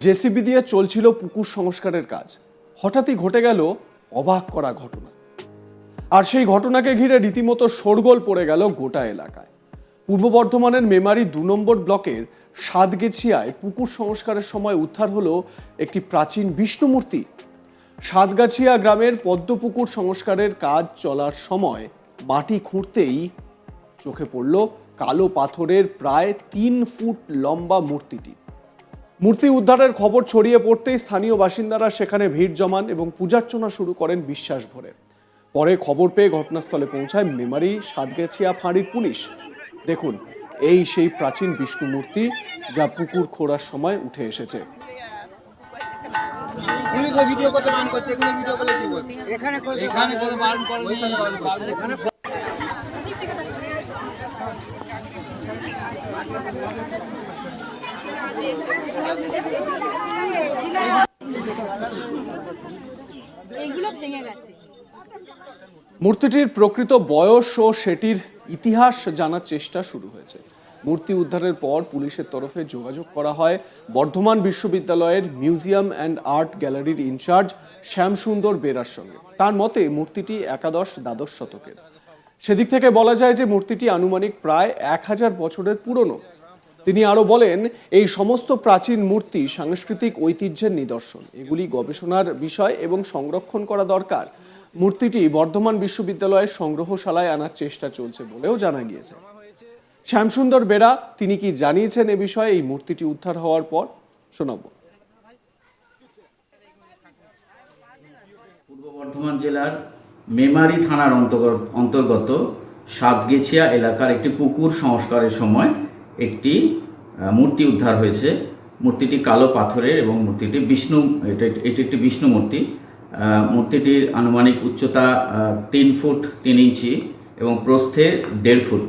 JCB দিয়ে চলছিল পুকুর সংস্কারের কাজ। হঠাৎই ঘটে গেল অবাক করা ঘটনা। আর সেই ঘটনাকে ঘিরে রীতিমতো শোরগোল পড়ে গেল গোটা এলাকায়। পূর্ব বর্ধমানের মেমারি দু নম্বর ব্লকের সাতগেছিয়ায় পুকুর সংস্কারের সময় উদ্ধার হলো একটি প্রাচীন বিষ্ণু মূর্তি সাতগাছিয়া গ্রামের পদ্মপুকুর সংস্কারের কাজ চলার সময় মাটি খুঁড়তেই চোখে পড়ল কালো পাথরের প্রায় তিন ফুট লম্বা মূর্তিটি। মূর্তি উদ্ধারের খবর ছড়িয়ে পড়তেই স্থানীয় বাসিন্দারা সেখানে ভিড় জমান এবং পূজার্চনা শুরু করেন বিশ্বাস ভরে। পরে খবর পেয়ে ঘটনাস্থলে পৌঁছায় মেমারি সাতগেছিয়া ফাঁড়ির পুলিশ। দেখুন এই সেই প্রাচীন বিষ্ণু মূর্তি যা পুকুর খোঁড়ার সময় উঠে এসেছে। এখানে ভিডিও করলে কি বলবে এখানে এখানে করে বারণ করেনি এখানে এইগুলো ভেঙে গেছে মূর্তিটির প্রকৃত বয়স ও সেটির ইতিহাস জানার চেষ্টা শুরু হয়েছে। মূর্তি উদ্ধারের পর পুলিশের তরফে যোগাযোগ করা হয় বর্ধমান বিশ্ববিদ্যালয়ের মিউজিয়াম অ্যান্ড আর্ট গ্যালারির ইনচার্জ শ্যামসুন্দর বেরার সঙ্গে। তার মতে, মূর্তিটি একাদশ দ্বাদশ শতকের। সেদিক থেকে বলা যায় যে, মূর্তিটি আনুমানিক প্রায় এক হাজার বছরের পুরনো। তিনি আরও বলেন, এই সমস্ত প্রাচীন মূর্তি সাংস্কৃতিক ঐতিহ্যের নিদর্শন। এগুলি গবেষণার বিষয় এবং সংরক্ষণ করা দরকার। মূর্তিটি বর্ধমান বিশ্ববিদ্যালয়ের সংগ্রহশালায় আনার চেষ্টা চলছে বলেও জানা গিয়েছে। শ্যামসুন্দর বেরা তিনি কি জানিয়েছেন এ বিষয়ে? এই মূর্তিটি উদ্ধার হওয়ার পর শোনাবো। পূর্ব বর্ধমান জেলার মেমারি থানার অন্তর্গত সাতগেছিয়া এলাকার একটি পুকুর সংস্কারের সময় একটি মূর্তি উদ্ধার হয়েছে। মূর্তিটি কালো পাথরের এবং মূর্তিটি বিষ্ণু, এটা, এটি একটি বিষ্ণু মূর্তি। মূর্তিটির আনুমানিক উচ্চতা তিন ফুট তিন ইঞ্চি এবং প্রস্থে দেড় ফুট।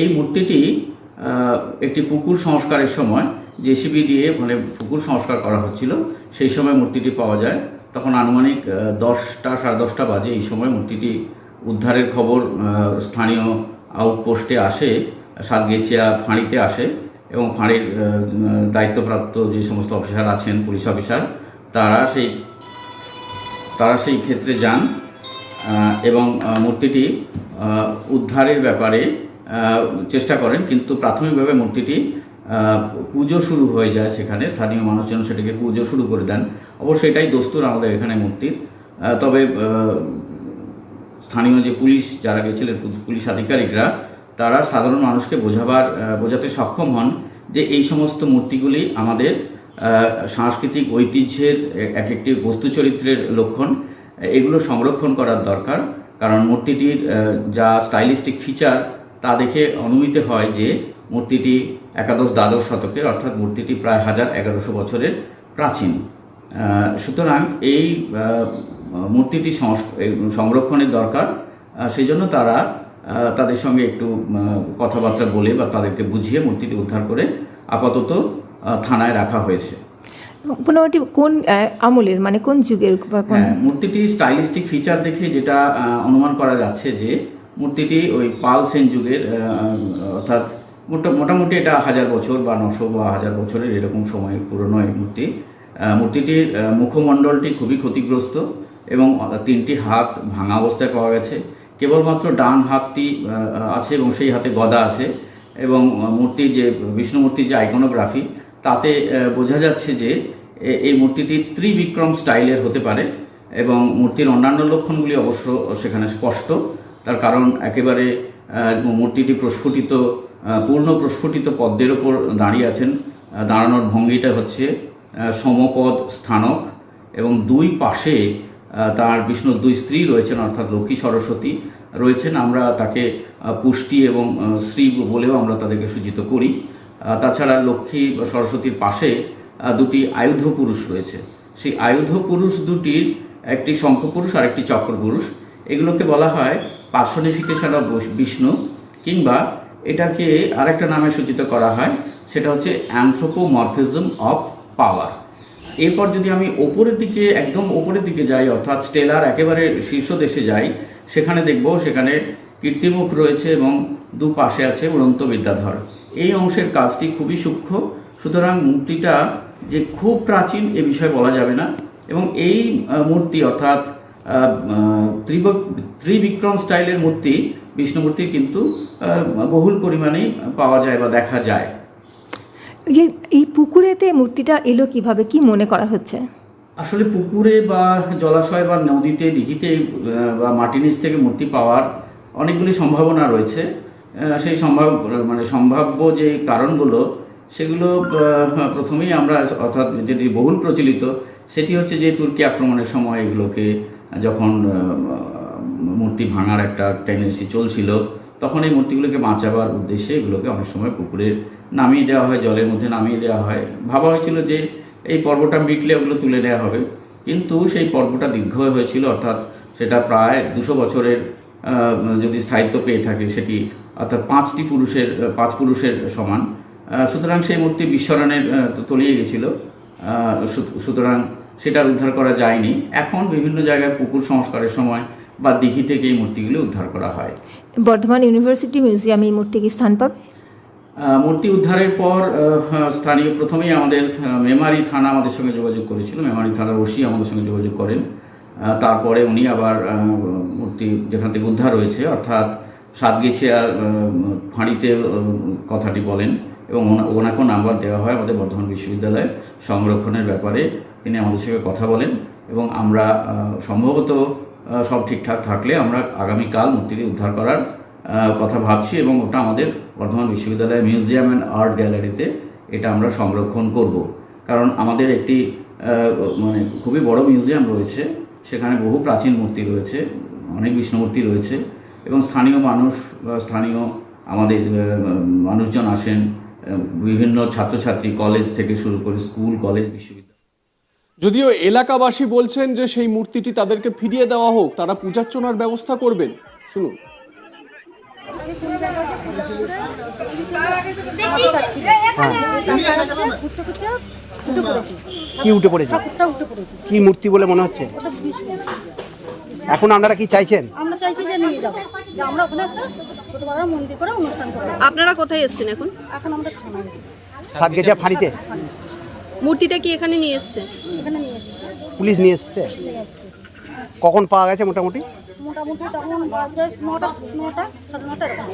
এই মূর্তিটি একটি পুকুর সংস্কারের সময় জেসিবি দিয়ে মানে পুকুর সংস্কার করা হচ্ছিল। সেই সময় মূর্তিটি পাওয়া যায়। তখন আনুমানিক দশটা, সাড়ে দশটা বাজে এই সময় মূর্তিটি উদ্ধারের খবর স্থানীয় আউটপোস্টে আসে। সাতগেছিয়া ফাঁড়িতে আসে এবং ফাঁড়ির দায়িত্বপ্রাপ্ত যে সমস্ত অফিসার আছেন, পুলিশ অফিসার, তারা সেই তারা সেই ক্ষেত্রে যান এবং মূর্তিটি উদ্ধারের ব্যাপারে চেষ্টা করেন, কিন্তু প্রাথমিকভাবে মূর্তিটি পুজো শুরু হয়ে যায় সেখানে, স্থানীয় মানুষজন সেটাকে পুজো শুরু করে দেন। অবশ্যই এটাই দস্তুর আমাদের এখানে মূর্তির তবে স্থানীয় যে পুলিশ, যারা গেছিলেন, পুলিশ আধিকারিকরা তারা সাধারণ মানুষকে বোঝাবার বোঝাতে সক্ষম হন যে এই সমস্ত মূর্তিগুলি আমাদের সাংস্কৃতিক ঐতিহ্যের এক একটি বস্তু চরিত্রের লক্ষণ। এগুলো সংরক্ষণ করার দরকার, কারণ মূর্তিটির যা স্টাইলিস্টিক ফিচার, তা দেখে অনুমিত হয় যে মূর্তিটি একাদশ দ্বাদশ শতকের, অর্থাৎ মূর্তিটি প্রায় হাজার এগারোশো বছরের প্রাচীন। সুতরাং এই মূর্তিটি সংরক্ষণের দরকার। সেই জন্য তারা তাদের সঙ্গে একটু কথাবার্তা বলে বা তাদেরকে বুঝিয়ে মূর্তিটি উদ্ধার করে আপাতত থানায় রাখা হয়েছে। মোটামুটি কোন আমলের মানে কোন যুগের হ্যাঁ মূর্তিটি স্টাইলিস্টিক ফিচার দেখে যেটা অনুমান করা যাচ্ছে যে মূর্তিটি ওই পাল সেন যুগের অর্থাৎ মোটা- মোটামুটি এটা হাজার বছর বা নশো বা হাজার বছরের এরকম সময়ের পুরনো এই মূর্তি। মূর্তিটির মুখমণ্ডলটি খুবই ক্ষতিগ্রস্ত এবং তিনটি হাত ভাঙা অবস্থায় পাওয়া গেছে। কেবলমাত্র ডান হাতটি আছে এবং সেই হাতে গদা আছে এবং মূর্তির যে, বিষ্ণু মূর্তির যে আইকনোগ্রাফি তাতে বোঝা যাচ্ছে যে এই মূর্তিটি ত্রিবিক্রম স্টাইলের হতে পারে এবং মূর্তির অন্যান্য লক্ষণগুলি অবশ্য সেখানে স্পষ্ট। তার কারণ একেবারে মূর্তিটি প্রস্ফুটিত পূর্ণ প্রস্ফুটিত পদ্মের ওপর দাঁড়িয়ে আছেন। দাঁড়ানোর ভঙ্গিটা হচ্ছে সমপদ স্থানক এবং দুই পাশে তার বিষ্ণুর দুই স্ত্রী রয়েছেন, অর্থাৎ লক্ষ্মী সরস্বতী রয়েছেন। আমরা তাকে পুষ্টি এবং শ্রী বলেও আমরা তাদেরকে সূচিত করি। তাছাড়া লক্ষ্মী সরস্বতীর পাশে দুটি আয়ুধ পুরুষ রয়েছে। সেই আয়ুধ পুরুষ দুটির একটি শঙ্খপুরুষ আর একটি চক্রপুরুষ। এগুলোকে বলা হয় পার্সনিফিকেশন অফ বিষ্ণু কিংবা এটাকে আরেকটা নামে সূচিত করা হয়, সেটা হচ্ছে অ্যান্থ্রোপোমরফিজম অফ পাওয়ার। এরপর যদি আমি ওপরের দিকে একদম ওপরের দিকে যাই অর্থাৎ স্টেলার একেবারে শীর্ষ দেশে যাই সেখানে দেখব সেখানে কীর্তিমুখ রয়েছে এবং দুপাশে আছে উড়ন্ত বিদ্যাধর। এই অংশের কাজটি খুবই সূক্ষ্ম। সুতরাং মূর্তিটা যে খুব প্রাচীন এ বিষয়ে বলা যাবে না এবং এই মূর্তি অর্থাৎ আহ, ত্রিবিক্রম স্টাইলের মূর্তি বিষ্ণুমূর্তি কিন্তু বহুল পরিমাণেই পাওয়া যায় বা দেখা যায়। যে এই পুকুরেতে মূর্তিটা এলো কীভাবে? কি মনে করা হচ্ছে? আসলে পুকুরে বা জলাশয় বা নদীতে, দিঘিতে বা মাটির নিচ থেকে মূর্তি পাওয়ার অনেকগুলি সম্ভাবনা রয়েছে। সেই সম্ভাব মানে সম্ভাব্য যে কারণগুলো, সেগুলো প্রথমেই আমরা অর্থাৎ যেটি বহুল প্রচলিত, সেটি হচ্ছে যে তুর্কি আক্রমণের সময় এগুলোকে যখন মূর্তি ভাঙার একটা টেন্ডেন্সি চলছিল তখন এই মূর্তিগুলোকে বাঁচাবার উদ্দেশ্যে এগুলোকে অনেক সময় পুকুরে নামিয়ে দেওয়া হয়, জলের মধ্যে নামিয়ে দেওয়া হয়। ভাবা হয়েছিল যে এই পর্বটা মিটলে ওগুলো তুলে নেওয়া হবে। কিন্তু সেই পর্বটা দীর্ঘ হয়েছিল, অর্থাৎ সেটা প্রায় দুশো বছরের যদি স্থায়িত্ব পেয়ে থাকে সেটি অর্থাৎ পাঁচটি পুরুষের, পাঁচ পুরুষের সমান। সুতরাং সেই মূর্তি বিস্মরণের তলিয়ে গেছিল। সুতরাং সেটা উদ্ধার করা যায়নি। এখন বিভিন্ন জায়গায় পুকুর সংস্কারের সময় বা দিঘি থেকে এই মূর্তিগুলি উদ্ধার করা হয়। বর্ধমান ইউনিভার্সিটি মিউজিয়ামে এই মূর্তি কি স্থান পাবে? মূর্তি উদ্ধারের পর স্থানীয় প্রথমেই আমাদের মেমারি থানা আমাদের সঙ্গে যোগাযোগ করেছিল। মেমারি থানার ওসি আমাদের সঙ্গে যোগাযোগ করেন। তারপরে উনি আবার মূর্তি যেখান থেকে উদ্ধার হয়েছে অর্থাৎ সাতগেছিয়া ফাঁড়িতে কথাটি বলেন এবং ওনাকেও নাম্বার দেওয়া হয় আমাদের বর্ধমান বিশ্ববিদ্যালয়ে সংরক্ষণের ব্যাপারে। তিনি আমাদের সঙ্গে কথা বলেন এবং আমরা সম্ভবত সব ঠিকঠাক থাকলে আমরা আগামীকাল মূর্তিটি উদ্ধার করার কথা ভাবছি এবং ওটা আমাদের বর্ধমান বিশ্ববিদ্যালয়ের মিউজিয়াম অ্যান্ড আর্ট গ্যালারিতে এটা আমরা সংরক্ষণ করব। কারণ আমাদের একটি মানে খুবই বড় মিউজিয়াম রয়েছে, সেখানে বহু প্রাচীন মূর্তি রয়েছে, অনেক বিষ্ণু মূর্তি রয়েছে এবং স্থানীয় মানুষ স্থানীয় আমাদের মানুষজন আসেন বিভিন্ন ছাত্রছাত্রী কলেজ থেকে শুরু করে স্কুল, কলেজ, বিশ্ববিদ্যালয়। যদিও এলাকাবাসী বলছেন যে সেই মূর্তিটি তাদেরকে ফিরিয়ে দেওয়া হোক তারা পূজার্চনার ব্যবস্থা করবেন। শুনুন। কি উঠে পড়েছে? কি মূর্তি বলে মনে হচ্ছে? এখন আপনারা কি চাইছেন? আমরা চাইছি যে নিয়ে যাব যে আমরা ওখানে একটা ছোট বড় মন্দির করে অনুষ্ঠান করব। আপনারা কোথায় এসেছেন এখন? এখন আমরা থানায় এসেছি। ফাঁড়িতে? মূর্তিটা কি এখানে নিয়ে এসছে? এখানে নিয়ে এসেছি। পুলিশ নিয়ে এসছে? নিয়ে এসেছি। কখন পাওয়া গেছে মোটামুটি? মোটামুটি তখন বাজে নটা নটা সাড়ে নটা এরকম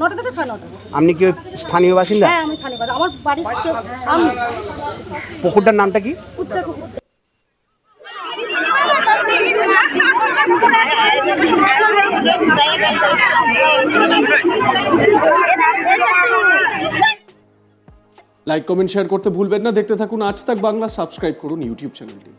নটা থেকে সাড়ে নটা। আপনি কি স্থানীয় বাসিন্দা? হ্যাঁ আমি খালি কথা আমার বাড়ির সামনে। পুকুরটার নামটা কি? উত্তর পুকুর। লাইক কমেন্ট শেয়ার করতে ভুলবেন না। দেখতে থাকুন আজ তাক বাংলা। সাবস্ক্রাইব করুন ইউটিউব চ্যানেলটি